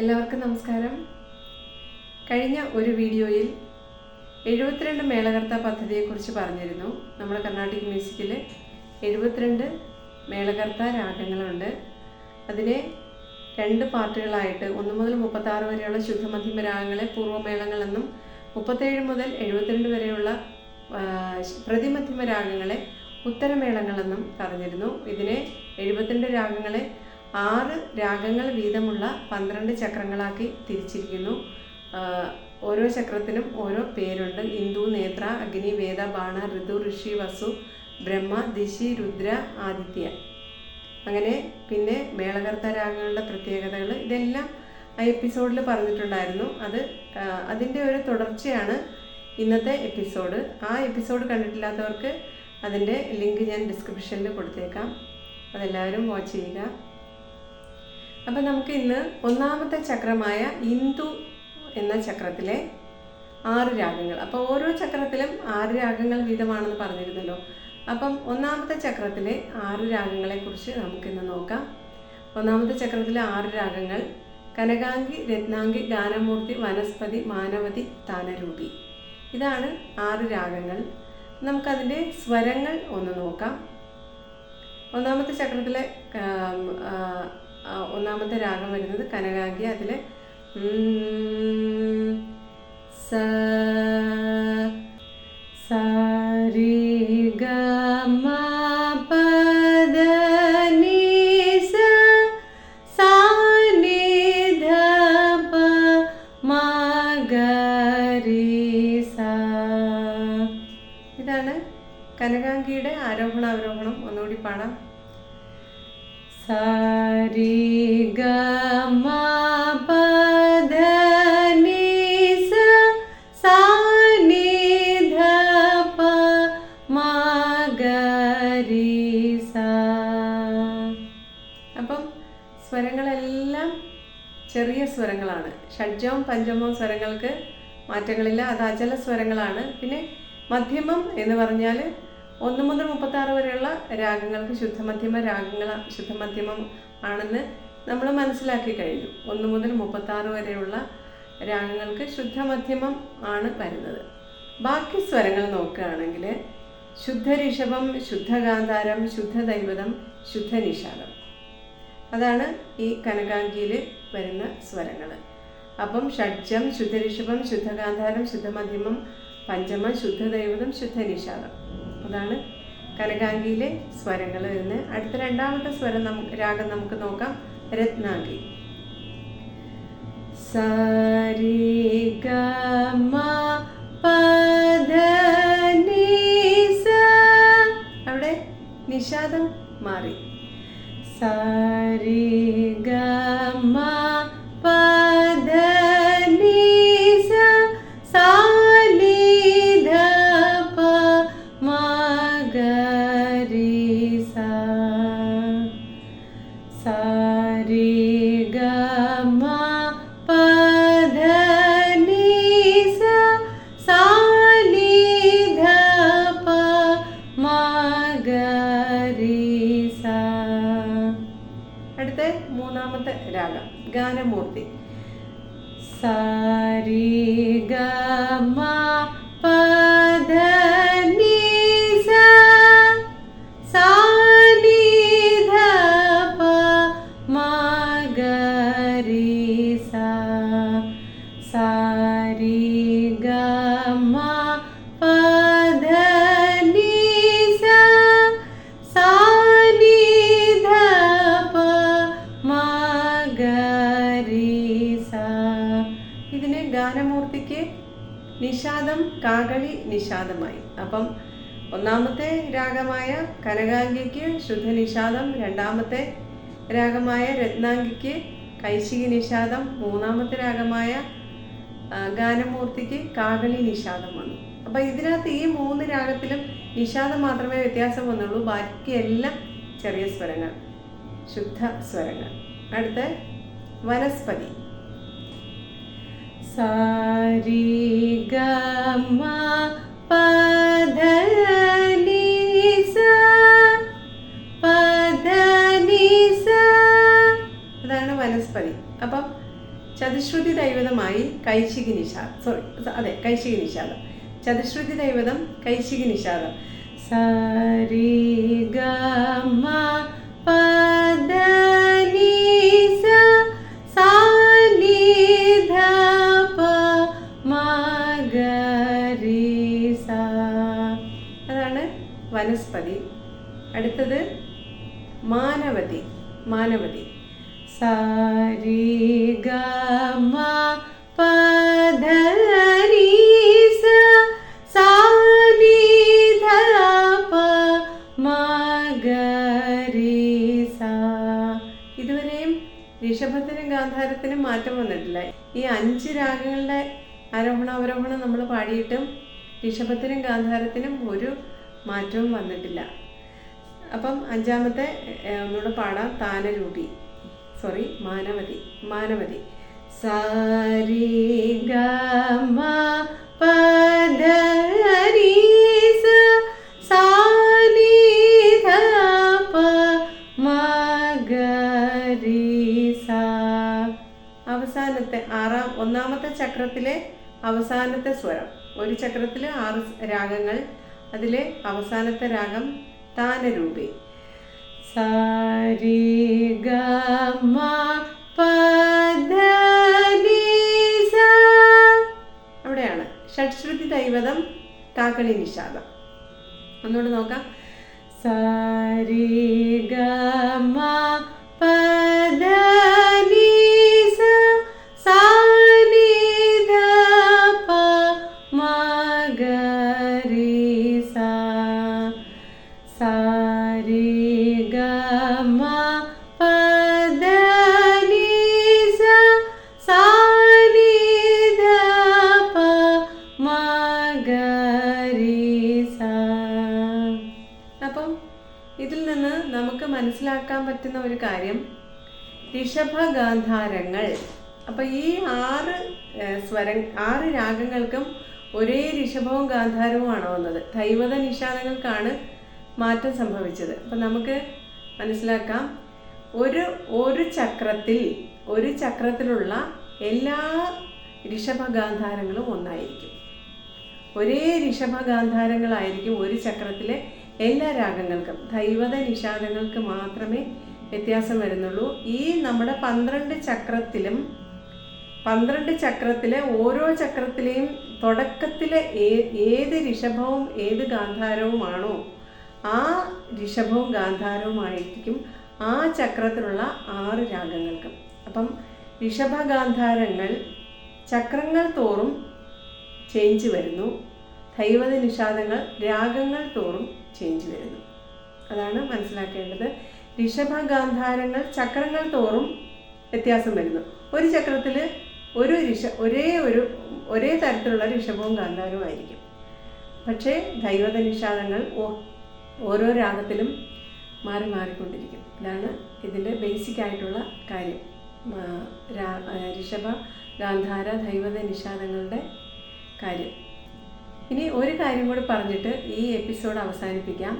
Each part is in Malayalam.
എല്ലാവർക്കും നമസ്കാരം. കഴിഞ്ഞ ഒരു വീഡിയോയിൽ എഴുപത്തിരണ്ട് മേളകർത്ത പദ്ധതിയെക്കുറിച്ച് പറഞ്ഞിരുന്നു. നമ്മുടെ കർണാട്ടിക് മ്യൂസിക്കിൽ എഴുപത്തിരണ്ട് മേളകർത്ത രാഗങ്ങളുണ്ട്. അതിനെ രണ്ട് പാർട്ടുകളായിട്ട് ഒന്ന് മുതൽ മുപ്പത്താറ് വരെയുള്ള ശുദ്ധമധ്യമ രാഗങ്ങളെ പൂർവമേളങ്ങളെന്നും മുപ്പത്തേഴ് മുതൽ എഴുപത്തിരണ്ട് വരെയുള്ള പ്രതിമധ്യമ രാഗങ്ങളെ ഉത്തരമേളങ്ങളെന്നും പറഞ്ഞിരുന്നു. ഇതിനെ എഴുപത്തിരണ്ട് രാഗങ്ങളെ ആറ് രാഗങ്ങൾ വീതമുള്ള പന്ത്രണ്ട് ചക്രങ്ങളാക്കി തിരിച്ചിരിക്കുന്നു. ഓരോ ചക്രത്തിനും ഓരോ പേരുണ്ട്. ഇന്ദു നേത്ര അഗ്നി വേദ ബാണ ഋതു ഋഷി വസു ബ്രഹ്മ ദിശി രുദ്ര ആദിത്യ. അങ്ങനെ പിന്നെ മേളകർത്ത രാഗങ്ങളുടെ പ്രത്യേകതകൾ ഇതെല്ലാം എപ്പിസോഡിൽ പറഞ്ഞിട്ടുണ്ടായിരുന്നു. അത് അതിന്റെ ഒരു തുടർച്ചയാണ് ഇന്നത്തെ എപ്പിസോഡ്. ആ എപ്പിസോഡ് കണ്ടിട്ടില്ലാത്തവർക്ക് അതിന്റെ ലിങ്ക് ഞാൻ ഡിസ്ക്രിപ്ഷനിൽ കൊടുത്തേക്കാം. അതെല്ലാവരും വാച്ച് ചെയ്യുക. അപ്പം നമുക്ക് ഇന്ന് ഒന്നാമത്തെ ചക്രമായ ഇന്ദു എന്ന ചക്രത്തിലെ ആറ് രാഗങ്ങൾ. അപ്പോൾ ഓരോ ചക്രത്തിലും ആറ് രാഗങ്ങൾ വീതമാണെന്ന് പറഞ്ഞിരുന്നല്ലോ. അപ്പം ഒന്നാമത്തെ ചക്രത്തിലെ ആറ് രാഗങ്ങളെക്കുറിച്ച് നമുക്കിന്ന് നോക്കാം. ഒന്നാമത്തെ ചക്രത്തിലെ ആറ് രാഗങ്ങൾ കനകാംഗി രത്നാംഗി ഗാനമൂർത്തി വനസ്പതി മാനവതി താനരൂപി. ഇതാണ് ആറ് രാഗങ്ങൾ. നമുക്കതിന്റെ സ്വരങ്ങൾ ഒന്ന് നോക്കാം. ഒന്നാമത്തെ ചക്രത്തിലെ ഒന്നാമത്തെ രാഗം വരുന്നത് കനകാഗ്യ അതിൽ സ ഇതാണ് കനകാംഗിയുടെ ആരോഹണ അവരോഹണം ഒന്നുകൂടി പാടാം. സ്വരങ്ങളെല്ലാം ചെറിയ സ്വരങ്ങളാണ്. ഷഡ്ജവും പഞ്ചമവും സ്വരങ്ങൾക്ക് മാറ്റങ്ങളില്ല. അത് അചല സ്വരങ്ങളാണ്. പിന്നെ മധ്യമം എന്ന് പറഞ്ഞാൽ ഒന്ന് മുതൽ മുപ്പത്താറ് വരെയുള്ള രാഗങ്ങൾക്ക് ശുദ്ധമധ്യമ രാഗങ്ങൾ ശുദ്ധമധ്യമം ആണെന്ന് നമ്മൾ മനസ്സിലാക്കി കഴിഞ്ഞു. ഒന്ന് മുതൽ മുപ്പത്താറ് വരെയുള്ള രാഗങ്ങൾക്ക് ശുദ്ധമധ്യമം ആണ് വരുന്നത്. ബാക്കി സ്വരങ്ങൾ നോക്കുകയാണെങ്കിൽ ശുദ്ധ ശുദ്ധരിഷഭം ശുദ്ധഗാന്ധാരം ശുദ്ധദൈവതം ശുദ്ധനിഷാദം. അതാണ് ഈ കനകാംഗിയിൽ വരുന്ന സ്വരങ്ങൾ അപ്പം ഷഡ്ജം ശുദ്ധ ശുദ്ധരിഷഭം ശുദ്ധഗാന്ധാരം ശുദ്ധമധ്യമം പഞ്ചമ ശുദ്ധദൈവതം ശുദ്ധനിഷാദം. അതാണ് കനകാംഗിയിലെ സ്വരങ്ങൾ വരുന്നത് അടുത്ത രണ്ടാമത്തെ സ്വരം നമുക്ക് രാഗം നമുക്ക് നോക്കാം. രത്നാംഗി സാരി ഗമ അവിടെ നിഷാദം മാറി. സാരി മൂന്നാമത്തെ രാഗം ഗാനമൂർത്തി. സാരി ഗ മ പദ നി സ സാ നി ധ പ നിഷാദം കാകളി നിഷാദമായി. അപ്പം ഒന്നാമത്തെ രാഗമായ കനകാംഗിക്ക് ശുദ്ധ നിഷാദം രണ്ടാമത്തെ രാഗമായ രത്നാംഗിക്ക് കൈശികി നിഷാദം മൂന്നാമത്തെ രാഗമായ ഗാനമൂർത്തിക്ക് കാകളി നിഷാദം വന്നു. അപ്പം ഇതിനകത്ത് ഈ മൂന്ന് രാഗത്തിലും നിഷാദം മാത്രമേ വ്യത്യാസം വന്നുള്ളൂ. ബാക്കിയെല്ലാം ചെറിയ സ്വരങ്ങൾ. ശുദ്ധ സ്വരങ്ങൾ. അടുത്ത വനസ്പതി. സാരി അതാണ് വനസ്പതി. അപ്പം ചതുശ്രുതി ദൈവതമായി കൈശികി നിഷാദം. സോറി അതെ കൈശികി നിഷാദം. ചതുശ്രുതി ദൈവതം കൈശികി നിഷാദം. സരി ഗമ പദ അതാണ് വനസ്പതി. അടുത്തത് മാനവതി മാനവതി. സാരി ഗമ പദ നി സ സാ നി ധ പ മ ഗ ഇതുവരെയും ഋഷഭത്തിനും ഗാന്ധാരത്തിനും മാറ്റം വന്നിട്ടില്ല. ഈ അഞ്ച് രാഗങ്ങളുടെ ആരോഹണം അവരോഹണം നമ്മൾ പാടിയിട്ടും ഋഷഭത്തിനും ഗാന്ധാരത്തിനും ഒരു മാറ്റവും വന്നിട്ടില്ല. അപ്പം അഞ്ചാമത്തെ ഒന്നുകൂടെ പാടാം. താനരൂപി. സോറി മാനവതി. മാനവതി. സാരി ഗമ പദ രി സ സാ പ മ ഗ രി സ അവസാനത്തെ ആറാം ഒന്നാമത്തെ ചക്രത്തിലെ അവസാനത്തെ സ്വരം. ഒരു ചക്രത്തിൽ ആറ് രാഗങ്ങൾ. അതിലെ അവസാനത്തെ രാഗം താനരൂപി. സാരി ഗമ അവിടെയാണ്. ഷഡ്ശ്രുതി ദൈവതം താക്കളി നിഷാദം. ഒന്നുകൂടെ നോക്കാം. സാരി ഗമ പറ്റുന്ന ഒരു കാര്യം. ഋഷഭഗാന്ധാരങ്ങൾ അപ്പം ഈ ആറ് സ്വര ആറ് രാഗങ്ങൾക്കും ഒരേ ഋഷഭവും ഗാന്ധാരവുമാണ് വന്നത്? ദൈവത നിഷാദങ്ങൾക്കാണ് മാറ്റം സംഭവിച്ചത്. അപ്പം നമുക്ക് മനസ്സിലാക്കാം. ഒരു ഒരു ചക്രത്തിൽ ഒരു ചക്രത്തിലുള്ള എല്ലാ ഋഷഭഗാന്ധാരങ്ങളും ഒന്നായിരിക്കും. ഒരേ ഋഷഭഗാന്ധാരങ്ങളായിരിക്കും ഒരു ചക്രത്തിലെ എല്ലാ രാഗങ്ങൾക്കും ദൈവത നിഷാദങ്ങൾക്ക് മാത്രമേ വ്യത്യാസം വരുന്നുള്ളൂ. ഈ നമ്മുടെ പന്ത്രണ്ട് ചക്രത്തിലും പന്ത്രണ്ട് ചക്രത്തിലെ ഓരോ ചക്രത്തിലെയും തുടക്കത്തിലെ ഏത് ഋഷഭവും ഏത് ഗാന്ധാരവുമാണോ ആ ഋഷഭവും ഗാന്ധാരവുമായിരിക്കും ആ ചക്രത്തിലുള്ള ആറ് രാഗങ്ങൾക്കും. അപ്പം ഋഷഭഗാന്ധാരങ്ങൾ ചക്രങ്ങൾ തോറും ചേഞ്ച് വരുന്നു. ദൈവത നിഷാദങ്ങൾ രാഗങ്ങൾ തോറും ചേഞ്ച് വരുന്നു. അതാണ് മനസ്സിലാക്കേണ്ടത്. ഋഷഭ ഗാന്ധാരങ്ങൾ ചക്രങ്ങൾ തോറും വ്യത്യാസം വരുന്നു. ഒരു ചക്രത്തിൽ ഒരു ഋഷ ഒരേ ഒരു ഒരേ തരത്തിലുള്ള ഋഷഭവും ഗാന്ധാരവും ആയിരിക്കും. പക്ഷേ ദൈവത നിഷാദങ്ങൾ ഓരോ രാഗത്തിലും മാറി മാറിക്കൊണ്ടിരിക്കും. ഇതാണ് ഇതിന്റെ ബേസിക് ആയിട്ടുള്ള കാര്യം. ഋഷഭ ഗാന്ധാര ദൈവത നിഷാദങ്ങളുടെ കാര്യം. ഇനി ഒരു കാര്യം കൂടി പറഞ്ഞിട്ട് ഈ എപ്പിസോഡ് അവസാനിപ്പിക്കാം.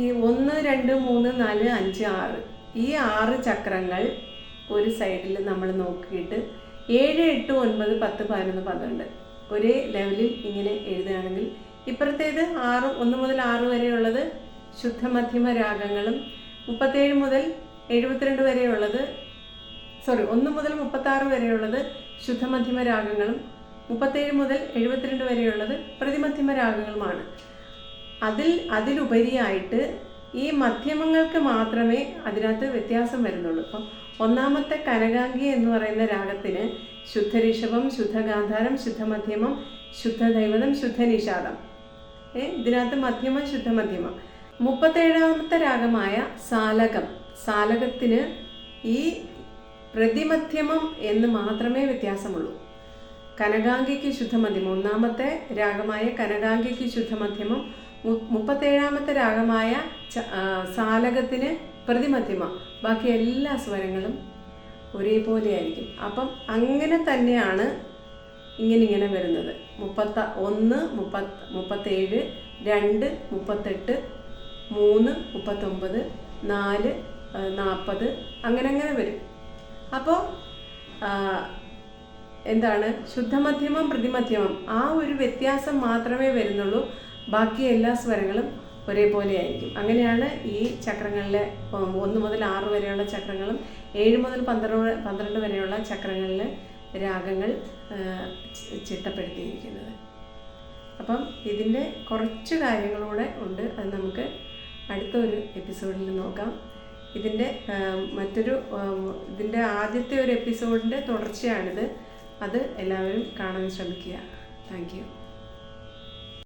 ഈ ഒന്ന് രണ്ട് മൂന്ന് നാല് അഞ്ച് ആറ്. ഈ ആറ് ചക്രങ്ങൾ ഒരു സൈഡിൽ നമ്മൾ നോക്കിയിട്ട് ഏഴ് എട്ട് ഒൻപത് പത്ത് പതിനൊന്ന് പന്ത്രണ്ട് ഒരേ ലെവലിൽ ഇങ്ങനെ എഴുതുകയാണെങ്കിൽ ഇപ്പുറത്തേത് ആറ് ഒന്ന് മുതൽ ആറ് വരെയുള്ളത് ശുദ്ധമധ്യമ രാഗങ്ങളും മുപ്പത്തേഴ് മുതൽ എഴുപത്തിരണ്ട് വരെയുള്ളത് സോറി ഒന്ന് മുതൽ മുപ്പത്താറ് വരെയുള്ളത് ശുദ്ധമധ്യമ രാഗങ്ങളും മുപ്പത്തേഴ് മുതൽ എഴുപത്തിരണ്ട് വരെയുള്ളത് പ്രതിമധ്യമ രാഗങ്ങളുമാണ് അതിൽ അതിലുപരിയായിട്ട് ഈ മധ്യമങ്ങൾക്ക് മാത്രമേ അതിനകത്ത് വ്യത്യാസം വരുന്നുള്ളൂ. അപ്പം ഒന്നാമത്തെ കനകാംഗി എന്ന് പറയുന്ന രാഗത്തിന് ശുദ്ധരിഷഭം ശുദ്ധഗാന്ധാരം ശുദ്ധമധ്യമം ശുദ്ധദൈവതം ശുദ്ധനിഷാദം. ഏ ഇതിനകത്ത് മധ്യമം ശുദ്ധമധ്യമം. മുപ്പത്തേഴാമത്തെ രാഗമായ സാലകം. സാലകത്തിന് ഈ പ്രതിമധ്യമം എന്ന് മാത്രമേ വ്യത്യാസമുള്ളൂ. കനകാംഗിക്ക് ശുദ്ധമധ്യമം. ഒന്നാമത്തെ രാഗമായ കനകാംഗിക്ക് ശുദ്ധമധ്യമം മുപ്പത്തേഴാമത്തെ രാഗമായ സാലകത്തിന് പ്രതിമധ്യമം. ബാക്കി എല്ലാ സ്വരങ്ങളും ഒരേപോലെ ആയിരിക്കും അപ്പം അങ്ങനെ തന്നെയാണ് ഇങ്ങനെ ഇങ്ങനെ വരുന്നത്. മുപ്പത്ത ഒന്ന് മുപ്പത്ത് മുപ്പത്തേഴ് രണ്ട് മുപ്പത്തെട്ട് മൂന്ന് മുപ്പത്തൊമ്പത് നാല് നാൽപ്പത് അങ്ങനെ അങ്ങനെ വരും. അപ്പോൾ എന്താണ്? ശുദ്ധമധ്യമം പ്രതിമധ്യമം. ആ ഒരു വ്യത്യാസം മാത്രമേ വരുന്നുള്ളൂ. ബാക്കി എല്ലാ സ്വരങ്ങളും ഒരേപോലെ ആയിരിക്കും അങ്ങനെയാണ് ഈ ചക്രങ്ങളിലെ ഒന്ന് മുതൽ ആറ് വരെയുള്ള ചക്രങ്ങളും ഏഴ് മുതൽ പന്ത്രണ്ട് പന്ത്രണ്ട് വരെയുള്ള ചക്രങ്ങളിൽ രാഗങ്ങൾ ചിട്ടപ്പെടുത്തിയിരിക്കുന്നത്. അപ്പം ഇതിന്റെ കുറച്ച് കാര്യങ്ങളൂടെ ഉണ്ട്. അത് നമുക്ക് അടുത്ത ഒരു എപ്പിസോഡിൽ നോക്കാം. ഇതിന്റെ മറ്റൊരു ഇതിന്റെ ആദ്യത്തെ ഒരു എപ്പിസോഡിന്റെ തുടർച്ചയാണിത്. അത് എല്ലാവരും കാണാൻ ശ്രമിക്കുക. താങ്ക്